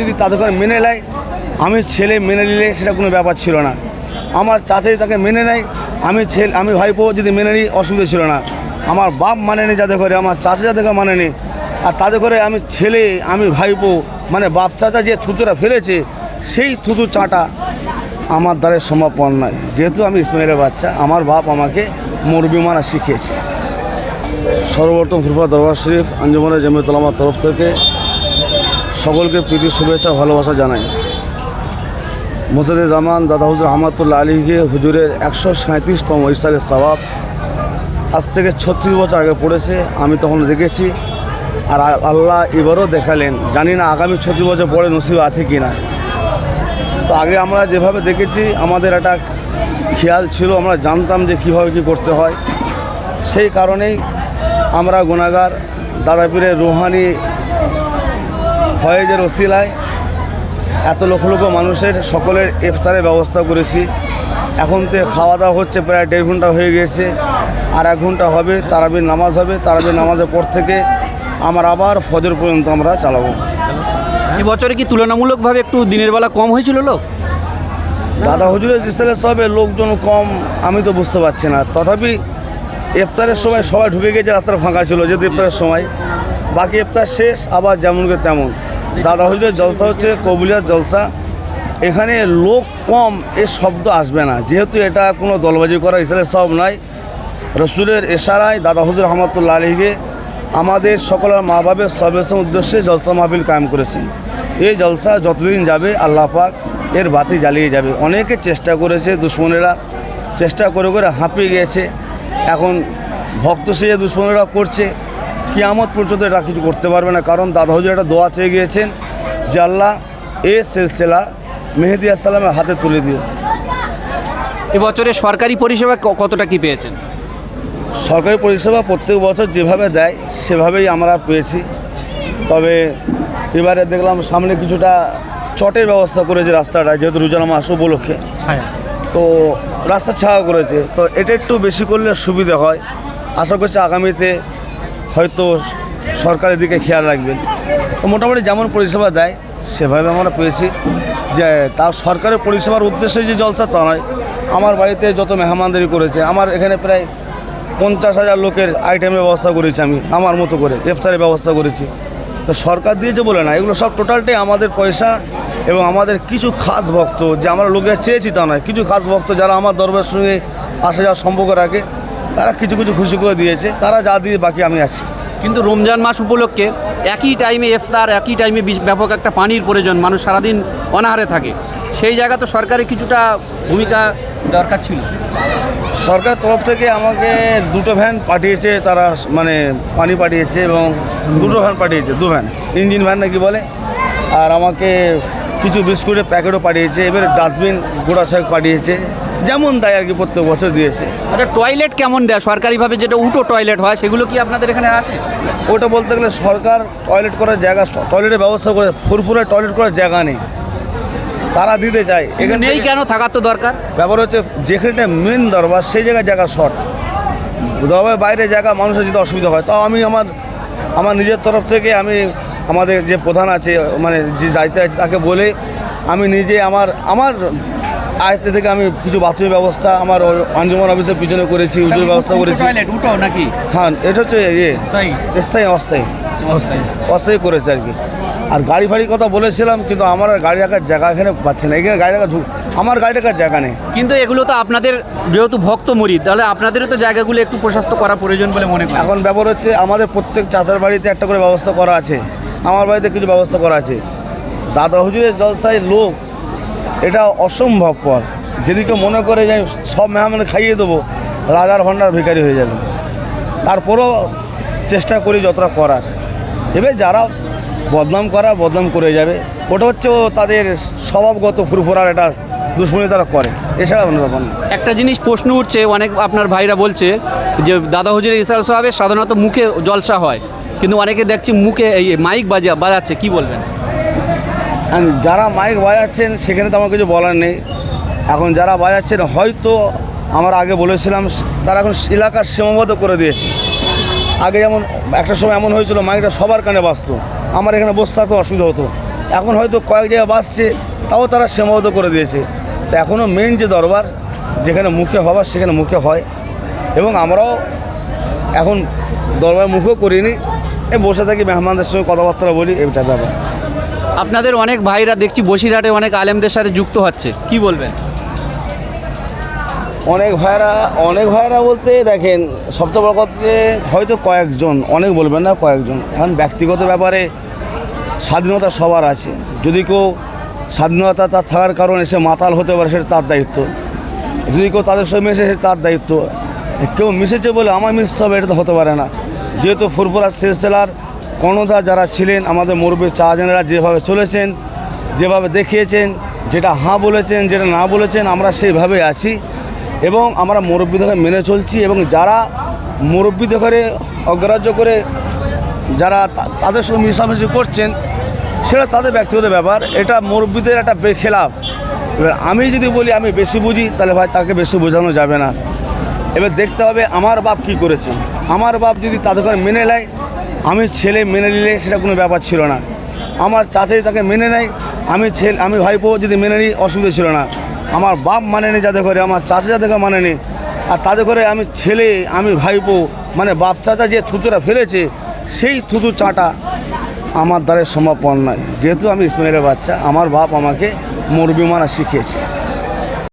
যদি তাদের ঘরে মেনে নেয়, আমি ছেলে মেনে নিলে সেটা কোনো ব্যাপার ছিল না। আমার চাচাই তাকে মেনে নেয়, আমি ছেলে, আমি ভাইপো যদি মেনে নিই, অসুবিধা ছিল না। আমার বাপ মানেনি যাদের ঘরে, আমার চাচা যাদের মানেনি। আর তাদের ঘরে আমি ছেলে, আমি ভাইপো মানে বাপ চাচা যে থুতুটা ফেলেছে, সেই থুতু চাটা আমার দ্বারা সম্ভবপর নয়। যেহেতু আমি ইসমাইলের বাচ্চা, আমার বাপ আমাকে মুরবি মানা শিখিয়েছে। সর্বপ্রথম ফুরফা দরবার শরীফ, আঞ্জুমানের জমিয়তলামার তরফ থেকে সকলকে প্রীতি, শুভেচ্ছা, ভালোবাসা জানাই। মোসাদে জামান দাদা হুজুর আহমদুল্লাহ আলীকে হুজুরের একশো সাঁত্রিশতম ইসালের সবাব আজ থেকে ছত্রিশ বছর আগে পড়েছে, আমি তখন দেখেছি। আর আল্লাহ এবারও দেখালেন, জানি না আগামী ছত্রিশ বছর পরে নসিব আছে কি না তো আগে আমরা যেভাবে দেখেছি, আমাদের একটা খেয়াল ছিল, আমরা জানতাম যে কীভাবে কী করতে হয়। সেই কারণেই আমরা গুণাগার দাদাপীরের রুহানি ফয়েজের ওসিলায় এত লক্ষ লক্ষ মানুষের সকলের ইফতারের ব্যবস্থা করেছি। এখন তো খাওয়া দাওয়া হচ্ছে প্রায় দেড় ঘণ্টা হয়ে গিয়েছে। আর এক ঘণ্টা হবে তারাবির নামাজ হবে। তারাবির নামাজের পর থেকে আমার আবার ফজর পর্যন্ত আমরা চালাবো। এবছরে কি তুলনামূলকভাবে একটু দিনের বেলা কম হয়েছিল লোক? দাদা হুজুরের ইসলামের সবে লোকজন কম আমি তো বুঝতে পারছি না। তথাপি ইফতারের সময় সবাই ঢুকে গেছে রাস্তাটা ফাঁকা ছিল যেহেতু ইফতারের সময়। বাকি ইফতার শেষ আবার যেমনকে তেমন। দাদা হুজুরের জলসা হচ্ছে কবুলিয়ার জলসা। এখানে লোক কম, এ শব্দ আসবে না। যেহেতু এটা কোনো দলবাজি করা ইসলামের সব নয়, রসুলের এশারায় দাদা হুজুর রহমতুল্লাহ আলীকে আমাদের সকলের মা বাবের সবেসম উদ্দেশ্যে জলসা মাহফিল কায়েম করেছেন। এই জলসা যতদিন যাবে আল্লাহ পাক এর বাতি জ্বালিয়ে যাবে। অনেকে চেষ্টা করেছে দুশ্মনেরা, চেষ্টা করে করে হাঁপিয়ে গিয়েছে। এখন ভক্ত সেজে দুশ্মনেরা করছে কিয়ামত পর্যন্ত এটা কিছু করতে পারবে না। কারণ দাদা হুজুর একটা দোয়া চেয়ে গিয়েছেন যে আল্লাহ এ সিলসিলা মেহেদি আসসালামের হাতে তুলে দিও। এবছরে সরকারি পরিষেবা কতটা কি পেয়েছেন? সরকারি পরিষেবা প্রত্যেক বছর যেভাবে দেয় সেভাবেই আমরা পেয়েছি। তবে এবারে দেখলাম সামনে কিছুটা চটের ব্যবস্থা করেছে রাস্তাটা যেহেতু রোজানা মাস উপলক্ষে। তো রাস্তা ছাওয়া করেছে। তো এটা একটু বেশি করলে সুবিধা হয়। আশা করছি আগামীতে হয়তো সরকারের দিকে খেয়াল রাখবেন। তো মোটামুটি যেমন পরিষেবা দেয়, সেভাবে আমরা পেয়েছি যে তাও সরকারের পরিষেবার উদ্দেশ্যে যে জলসা তা নয়। আমার বাড়িতে যত মেহমানদারি করেছে, আমার এখানে প্রায় পঞ্চাশ হাজার লোকের আইটেমের ব্যবস্থা করেছি আমি, আমার মতো করে, ইফতারের ব্যবস্থা করেছি। তো সরকার দিয়েছে বলে না, এগুলো সব টোটালটাই আমাদের পয়সা এবং আমাদের কিছু খাস ভক্ত, যে আমরা লোকের চেয়েছি তা নয়, কিছু খাস ভক্ত যারা আমার দরবারের সঙ্গে আসা যাওয়ার সম্পর্ক রাখে তারা কিছু কিছু খুশি করে দিয়েছে তারা যা দিয়ে বাকি আমি আছি। কিন্তু রমজান মাস উপলক্ষে একই টাইমে ইফতার একই টাইমে ব্যাপক একটা পানির প্রয়োজন মানুষ সারাদিন অনাহারে থাকে। সেই জায়গা তো সরকারের কিছুটা ভূমিকা দরকার ছিল। সরকার তরফ থেকে আমাকে দুটো ভ্যান পাঠিয়েছে তারা মানে পানি পাঠিয়েছে এবং দুটো ভ্যান পাঠিয়েছে দু ভ্যান। ইঞ্জিন ভ্যান নাকি বলে। আর আমাকে কিছু বিস্কুটের প্যাকেটও পাঠিয়েছে এবারে ডাস্টবিন গোড়া ছয়েক পাঠিয়েছে। যেমন দেয় আর কি প্রত্যেক বছর দিয়েছে। আচ্ছা টয়লেট কেমন দেয়? সরকারিভাবে যেটা উটো টয়লেট হয় সেগুলো কি আপনাদের এখানে আছে ওটা বলতে গেলে সরকার টয়লেট করার জায়গা টয়লেটের ব্যবস্থা করে ফুরফুরে টয়লেট করার জায়গা নেই। তারা দিতে চায়। এখানে নেই কেন? থাকার তো দরকার। ব্যাপার হচ্ছে যেখানে মেন দরবার সেই জায়গায় জায়গা শর্ট দরবার বাইরে জায়গা মানুষের যেতে অসুবিধা হয়। তাও আমি আমার আমার নিজের তরফ থেকে আমি আমাদের যে প্রধান আছে মানে যে দায়িত্ব আছে তাকে বলে আমি নিজে আমার আমার আয়ত্ত থেকে আমি কিছু বাথরুমের ব্যবস্থা আমার আঞ্জুমান অফিসের পিছনে করেছি উজুর ব্যবস্থা করেছি। নাকি? হ্যাঁ এটা হচ্ছে ইয়ে স্থায়ী। স্থায়ী অস্থায়ী। অস্থায়ী। করেছে আর কি। আর গাড়ি ফাড়ির কথা বলেছিলাম কিন্তু আমার আর গাড়ি রাখার জায়গা এখানে পাচ্ছি না। এখানে গাড়ি রাখা আমার গাড়ি রাখার জায়গা নেই। কিন্তু এগুলো তো আপনাদের যেহেতু ভক্ত মরি তাহলে আপনাদেরও তো জায়গাগুলো একটু প্রশস্ত করা প্রয়োজন বলে মনে করি। এখন ব্যাপার হচ্ছে আমাদের প্রত্যেক চাষের বাড়িতে একটা করে ব্যবস্থা করা আছে। আমার বাড়িতে কিছু ব্যবস্থা করা আছে। দাদা হুজুরের জলসায় লোক, এটা অসম্ভবপর যদি কেউ মনে করে যে সব মেহমান খাইয়ে দেবো, রাজার ভান্ডার ভিখারি হয়ে যাবে। তারপরেও চেষ্টা করি যতটা করার। এবার যারা বদনাম করার, বদনাম করে যাবে, ওটা হচ্ছে তাদের স্বভাবগত ফুরফুরার এটা দুশ্মনী তারা করে। এছাড়া অন্য ব্যাপার না। একটা জিনিস প্রশ্ন উঠছে, অনেক আপনার ভাইরা বলছে যে, দাদা হুজুরের ইসাল সাহেবের সাধারণত মুখে জলসা হয়। কিন্তু অনেকে দেখছি মুখে এই মাইক বাজা বাজাচ্ছে, কি বলবেন? যারা মাইক বাজাচ্ছেন, সেখানে তো আমার কিছু বলার নেই। এখন যারা বাজাচ্ছেন, হয়তো আমরা আগে বলেছিলাম, তারা এখন এলাকার সীমাবদ্ধ করে দিয়েছে। আগে যেমন একটা সময় এমন হয়েছিল মাইকটা সবার কানে বাজতো। আমার এখানে বসতে অসুবিধা হতো। এখন হয়তো কয়েক জায়গায় বাসছে তাও তারা সীমাবদ্ধ করে দিয়েছে। তো এখনও মেন যে দরবার, যেখানে মুখে হবার, সেখানে মুখে হয়। এবং আমরাও এখন দরবার মুখও করিনি। এ বসে থাকি মেহমানদের সঙ্গে কথাবার্তা বলি এটা ব্যাপার। আপনাদের অনেক ভাইরা দেখছি বসিরহাটে অনেক আলেমদের সাথে যুক্ত হচ্ছে কি বলবেন? অনেক ভাইরা অনেক ভাইরা বলতে দেখেন সবচেয়ে বড় কথা যে হয়তো কয়েকজন অনেক বলবেন না কয়েকজন এখন ব্যক্তিগত ব্যাপারে স্বাধীনতা সবার আছে। যদি কেউ স্বাধীনতা তার থাকার কারণে সে মাতাল হতে পারে সেটা তার দায়িত্ব। যদি কেউ তাদের সঙ্গে মিশে সে তার দায়িত্ব। কেউ মিশেছে বলে আমার মিশতে হবে এটা তো হতে পারে না। যেহেতু ফুরফুরা সিলসিলার কর্ণধার যারা ছিলেন, আমাদের মুরব্বী চারজনেরা যেভাবে চলেছেন, যেভাবে দেখিয়েছেন, যেটা হাঁ বলেছেন, যেটা না বলেছেন, আমরা সেইভাবে আছি এবং আমরা মুরব্বীদের মেনে চলছি এবং যারা মুরব্বীদের অগ্রাহ্য করে যারা তাদের সঙ্গে মিশামিশি করছেন, সেটা তাদের ব্যক্তিগত ব্যাপার। এটা মুরব্বীদের একটা বেখেলাফ এবার আমি যদি বলি, আমি বেশি বুঝি, তাহলে ভাই তাকে বেশি বোঝানো যাবে না। এবার দেখতে হবে আমার বাপ কি করেছে। আমার বাপ যদি তাদের করে মেনে নেয়, আমি ছেলে মেনে নিলে সেটা কোনো ব্যাপার ছিল না। আমার চাচাই তাকে মেনে নেয়, আমি ছেলে, আমি ভাইপো যদি মেনে নিই, অসুবিধা ছিল না। আমার বাপ মানেনি যাদের করে আমার চাচা যাদের মানেনি। আর তাদের করে আমি ছেলে, আমি ভাইপো মানে বাপ চাচা যে থুতুটা ফেলেছে, সেই থুতু চাটা আমার দ্বারা সম্ভবপর নয়। যেহেতু আমি ইসমাইলের বাচ্চা, আমার বাপ আমাকে মুরবি মানা শিখিয়েছে।